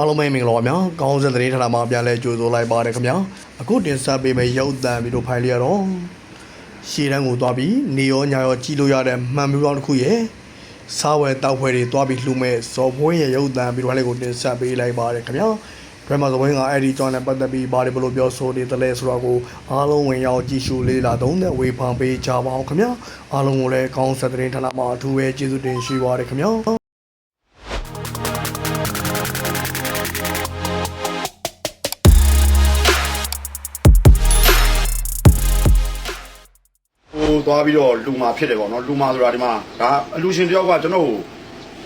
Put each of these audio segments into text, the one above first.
အားလုံးပဲမင်္ဂလာပါဗျာကောင်းစင်သတင်းဌာနမှာပြန်လဲကြိုဆိုလိုက်ပါတယ်ခင်ဗျာအခုတင်ဆက်ပေးမယ့်ရုပ်သံဗီဒီယိုဖိုင်လေးကတော့ရှေ့တန်းကိုသွားပြီးနေရောညာရောကြည့်လို့ရတဲ့မှန်မျိုးကောင်းတစ်ခုရဲ့စားဝယ်တောက်ဖွဲတွေသွားပြီးလှူမဲ့ဇော်ပွင့်ရဲ့ရုပ်သံဗီဒီယိုဖိုင်လေးကိုတင်ဆက်ပေးလိုက်ပါတယ်ခင်ဗျာဒရမဇော်ပွင့်ကအဲ့ဒီကြောင်းနဲ့ပတ်သက်ပြီးဘာတွေဘလို့ပြောဆိုနေတယ်လဲဆိုတော့ကိုအားလုံးဝင်ရောက်ကြည့်ရှုလေးလာသုံးတဲ့ဝေဖန်ပေးကြပါအောင်ခင်ဗျာအားလုံးကိုလည်းကောင်းစင်သတင်းဌာနမှာအထူးပဲကျေးဇူးတင်ရှိပါတယ်ခင်ဗျာ သွားပြီးတော့လူမာဖြစ်တယ်ပေါ့နော်လူမာဆိုတာဒီမှာဒါအလူရှင်တယောက်ကကျွန်တော်ကို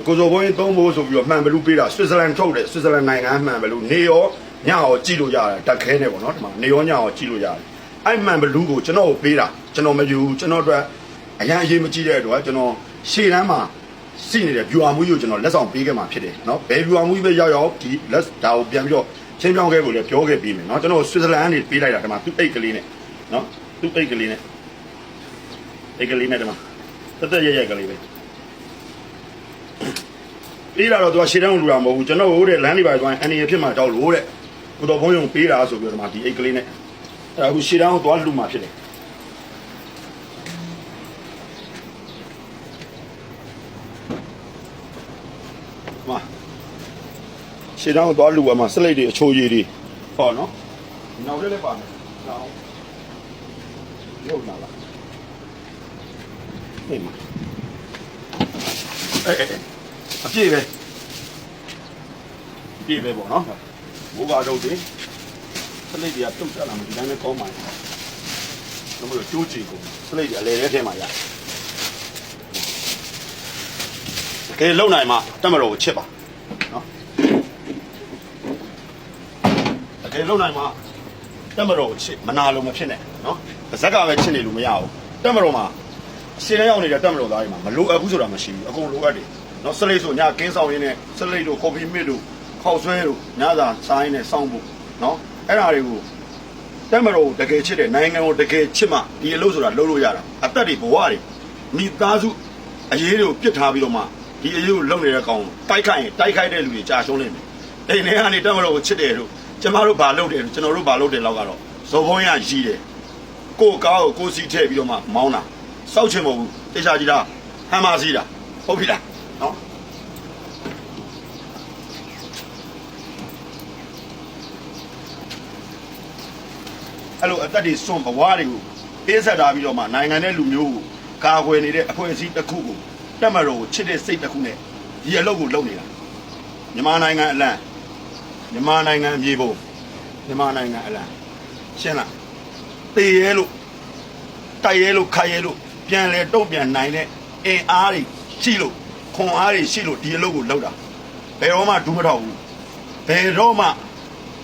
ကိုစောဘွင်းသုံးဖို့ဆိုပြီးတော့မှန်ဘလူးပေးတာဆွစ်ဇာလန်ထုတ်တယ်ဆွစ်ဇာလန်နိုင်ငံမှန်ဘလူးနေရောညရောကြည့်လို့ရတယ်တက်ခဲနေပေါ့နော်ဒီမှာနေရောညရောကြည့်လို့ရတယ်အဲ့မှန်ဘလူးကိုကျွန်တော်ကိုပေးတာကျွန်တော်မယူဘူးကျွန်တော်အတွက်အရန်အရေးမကြည့်တဲ့အတွက်ကျွန်တော်ရှေ့တန်းမှာစီနေတဲ့ viewer မှုကြီးကိုကျွန်တော်လက်ဆောင်ပေးခဲ့မှာဖြစ်တယ်နော်ဘယ် viewer မှုကြီးပဲရောက်ရောက်ဒီလက်ဒါကိုပြန်ပြီးတော့ချင်းပြောင်းခဲ့ဖို့လည်းပြောခဲ့ပြီးမယ်နော်ကျွန်တော်ဆွစ်ဇာလန်ကနေပေးလိုက်တာဒီမှာသူ့အိတ်ကလေးနဲ့နော်သူ့အိတ်ကလေးနဲ့ ဒီကလေးနဲ့တမတက်တက်ရက်ရက်ကလေးပဲပြီးလာတော့သူကရှေ့တန်းကိုလူတာမဟုတ်ဘူးကျွန်တော်ဟိုတဲ့လမ်းလေးပါသွားရင်အန်ဒီရဖြစ်မှာတောက်လို့တဲ့ကိုတော်ဘုံယုံပေးတာဆိုပြီးတော့ဒီမှာဒီအိတ်ကလေးနဲ့အဲအခုရှေ့တန်းကိုသွားလူမှာဖြစ်တယ်မှာရှေ့တန်းကိုသွားလူပါမှာစလိတ်တွေအချိုးရည်တွေဟောနော်နောက်လေးလည်းပါမယ်နောက်ရုပ်လာလား နေမှာအဲအဲအပြည့်ပဲအပြည့်ပဲပေါ့နော်ဘောကတော့ဒီစလိတ်တွေကတုတ်တက်လာမှဒီတိုင်းပဲကောင်းပါရဲ့တော့မလို့ကျိုးချီကုန်စလိတ်တွေအလဲထဲထဲမှာရတကယ်လုံနိုင်မှတက်မတော်ကိုချစ်ပါနော်တကယ်လုံနိုင်မှတက်မတော်ကိုချစ်မနာလို့မဖြစ်နဲ့နော်ပါဇက်ကပဲချစ်နေလို့မရဘူးတက်မတော်မှာ ရှင်းလင်းရောက်နေတဲ့တက်မလို့သားတွေမှာမလိုအပ်ဘူးဆိုတာမရှိဘူးအကုန်လိုအပ်တယ်နော်စလိတ်ဆိုညကင်းဆောင်ရင်းနဲ့စလိတ်တို့ကော်ဖီမစ်တို့ခောက်ဆွဲတို့ညစာစားရင်းနဲ့စောင့်ဖို့နော်အဲ့ဒါတွေကိုတက်မလို့တကယ်ချစ်တဲ့နိုင်ငံကိုတကယ်ချစ်မှဒီအလုပ်ဆိုတာလုပ်လို့ရတာအသက်တွေဘဝတွေမိသားစုအရေးတွေကိုပြစ်ထားပြီးတော့မှဒီအရေးကိုလုပ်နေတဲ့ကောင်တိုက်ခိုက်ရင်တိုက်ခိုက်တဲ့လူတွေကြာရှုံးနေတယ်အိမ်ထဲကနေတက်မလို့ကိုချစ်တယ်တို့ကျမတို့ဘာလုပ်တယ်ကျွန်တော်တို့ဘာလုပ်တယ်လောက်ကတော့ဇော်ဘုံရရည်တယ်ကိုကားကိုကိုစီထည့်ပြီးတော့မှမောင်းတာ စောက်ချင်မဟုတ်ဘူးတေချာကြီးလားဟမ်းမစီးတာဟုတ်ပြီလားနော်အဲ့လိုအသက်တွေစွန့်ဘဝတွေကိုပေးဆက်ထားပြီးတော့မှနိုင်ငံတဲ့လူမျိုးကိုကာကွယ်နေတဲ့အဖွဲ့အစည်းတစ်ခုကိုတက်မတော်ကိုချစ်တဲ့စိတ်တစ်ခုနဲ့ဒီအလုပ်ကိုလုပ်နေတာမြန်မာနိုင်ငံအလံမြန်မာနိုင်ငံအမြေပုံမြန်မာနိုင်ငံအလံရှင်းလားတေရဲလို့တိုက်ရဲလို့ခိုက်ရဲလို့ ပြန်လဲတုံ့ပြန်နိုင်တဲ့အင်အားတွေရှိလို့ခွန်အားတွေရှိလို့ဒီအလုပ်ကိုလုပ်တာဘယ်တော့မှဒူးမထောက်ဘူးဘယ်တော့မှ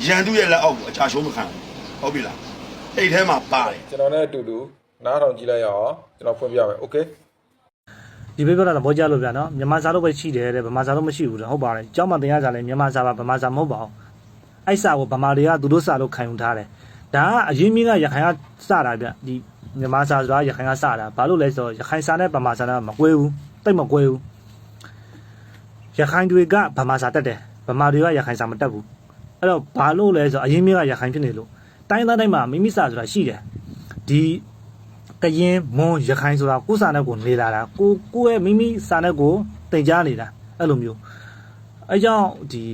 ရန်သူရဲ့လက်အောက်ကိုအချာရှုံးမခံဘူးဟုတ်ပြီလားအိတ်ထဲမှာပါတယ် ကျွန်တော်နဲ့အတူတူနားထောင်ကြည့်လိုက်ရအောင်ကျွန်တော်ဖွင့်ပြမယ်โอเค ဒီဘေးပြောတာသဘောကျလို့ဗျာနော်မြန်မာစာလို့ပဲရှိတယ်တဲ့ဗမာစာလို့မရှိဘူးတဲ့ဟုတ်ပါတယ်ကျောင်းမှာသင်ရကြလဲမြန်မာစာပါဗမာစာမဟုတ်ပါဘူးအဲ့စာကိုဗမာတွေကသူတို့စာလို့ခံယူထားတယ်ဒါကအရင်မြင့်ကရခိုင်ကစတာဗျဒီ မြန်မာစာဆိုတာရခိုင်ကစတာဘာလို့လဲဆိုတော့ရခိုင်စာနဲ့ဗမာစာနဲ့မကွဲဘူးတိတ်မကွဲဘူးရခိုင်တွေကဗမာစာတက်တယ်ဗမာတွေကရခိုင်စာမတက်ဘူးအဲ့တော့ဘာလို့လဲဆိုတော့အရင်မြင့်ကရခိုင်ဖြစ်နေလို့တိုင်းသားတိုင်းမှာမိမိစာဆိုတာရှိတယ်ဒီကရင်မွန်ရခိုင်ဆိုတာကိုယ်စာနဲ့ကိုနေလာတာကိုကိုယ့်ရဲ့မိမိစာနဲ့ကိုတင်ကြားနေတာအဲ့လိုမျိုးအဲကြောင့်ဒီ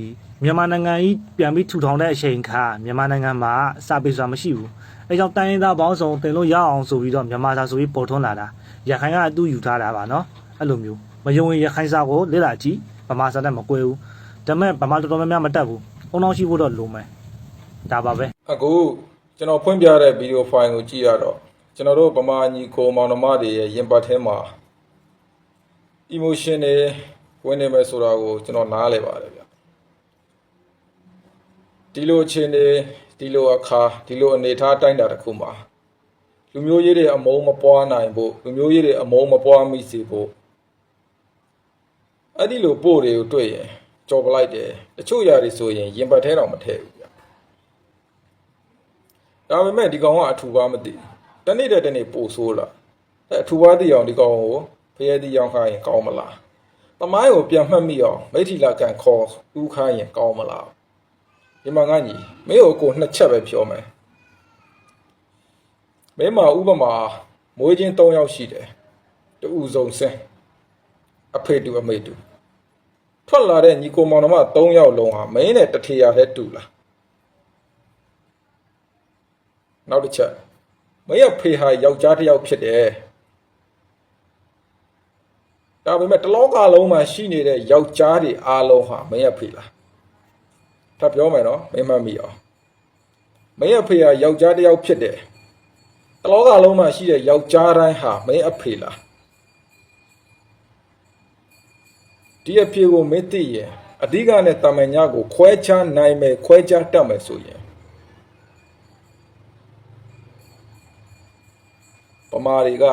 မြန်မာနိုင်ငံကြီးပြန်ပြီးထူထောင်တဲ့အချိန်ခါမြန်မာနိုင်ငံမှာစာပေဆိုတာမရှိဘူး အဲကြောင့်တိုင်းရင်းသားပေါင်းစုံတင်လို့ရအောင်ဆိုပြီးတော့မြန်မာစာဆိုပြီးပေါ်ထွန်းလာတာရခိုင်ကအတူယူထားတာပါနော်အဲ့လိုမျိုးမယုံရင်ရခိုင်စာကိုလေ့လာကြည့်ဗမာစာနဲ့မကွဲဘူးဒါပေမဲ့ဗမာတော်တော်များများမတက်ဘူးအုံအောင်ရှိဖို့တော့လိုမယ်ဒါပါပဲအခုကျွန်တော်ဖွင့်ပြတဲ့ဗီဒီယိုဖိုင်ကိုကြည့်ရတော့ကျွန်တော်တို့ဗမာညီကိုမောင်နှမတွေရဲ့ရင်ပတ်ထဲမှာ emotion တွေဝင်နေမယ်ဆိုတာကိုကျွန်တော်နားလည်ပါတယ်ဗျ ဒီလိုအချိန်တွေဒီလိုအခါဒီလိုအနေအထားတိုင်းတာတစ်ခုမှာလူမျိုးရေးတွေအမုန်းမပွားနိုင်ဖို့လူမျိုးရေးတွေအမုန်းမပွားမိစေဖို့အဲ့ဒီလိုပို့တွေကိုတွေ့ရင်ကြော်ပလိုက်တယ်တချို့ຢာတွေဆိုရင်ရင်ပတ်ထဲတော့မထည့်ဘူးဗျဒါပေမဲ့ဒီကောင်ကအထူပါမသိဘူးတနေ့တဲ့တနေ့ပို့ဆိုးလာအဲ့အထူပါသိအောင်ဒီကောင်ကိုဖရဲသီးရောင်းခိုင်းရင်ကောင်းမလားတမိုင်းကိုပြန်မှတ်မိအောင်မိထီလာကန်ခေါ်ဦးခိုင်းရင်ကောင်းမလား ဒီမှာငါညီမင်းကိုကိုနှစ်ချက်ပဲပြောမယ်မင်းမှာဥပမာမွေးချင်း၃ယောက်ရှိတယ်တူစုံစင်းအဖေတူအမေတူထွက်လာတဲ့ညီကိုမောင်နှမ၃ယောက်လုံးဟာမင်းနဲ့တထေရတဲ့တူလားနောက်တစ်ချက်မင်းရဲ့ဖေဟာယောက်ျားတစ်ယောက်ဖြစ်တယ်ဒါပေမဲ့တလောကလုံးမှာရှိနေတဲ့ယောက်ျားတွေအားလုံးဟာမင်းရဲ့ဖေလား ထပ်ပြောမယ်နော်မင်းမမိအောင်မင်းရဲ့ဖေဟာယောက်ျားတစ်ယောက်ဖြစ်တယ်တလောကလုံးမှာရှိတဲ့ယောက်ျားတိုင်းဟာမင်းအဖေလားဒီအဖေကိုမင်းသိရင်အဓိကနဲ့တာမန်ညကိုခွဲခြားနိုင်မယ်ခွဲခြားတတ်မယ်ဆိုရင်ပမာတွေက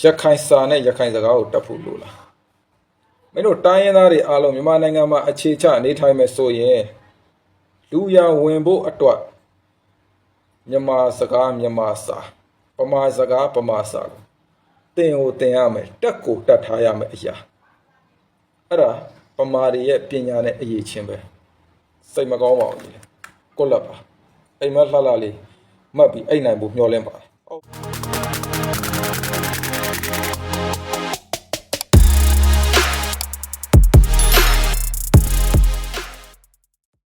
ရခိုင်စာနဲ့ရခိုင်စကားကိုတတ်ဖို့လိုလား မင်းတို့တိုင်းရင်းသားတွေအားလုံးမြန်မာနိုင်ငံမှာအခြေချနေထိုင်မယ်ဆိုရင်လူရဝင်ဖို့အတွက်မြန်မာစကားမြန်မာစာပမာစကားပမာစာကိုသင်ကိုသင်ရမယ်တက်ကိုတတ်ထားရမယ်အရာအဲ့ဒါပမာတွေရဲ့ပညာနဲ့အရေးချင်းပဲစိတ်မကောင်းပါဘူးလေကိုယ့်လက်ပါအိမ်မလှလှလေးမှတ်ပြီးအိတ်နိုင်ဖို့မျှော်လင့်ပါတယ်ဟုတ်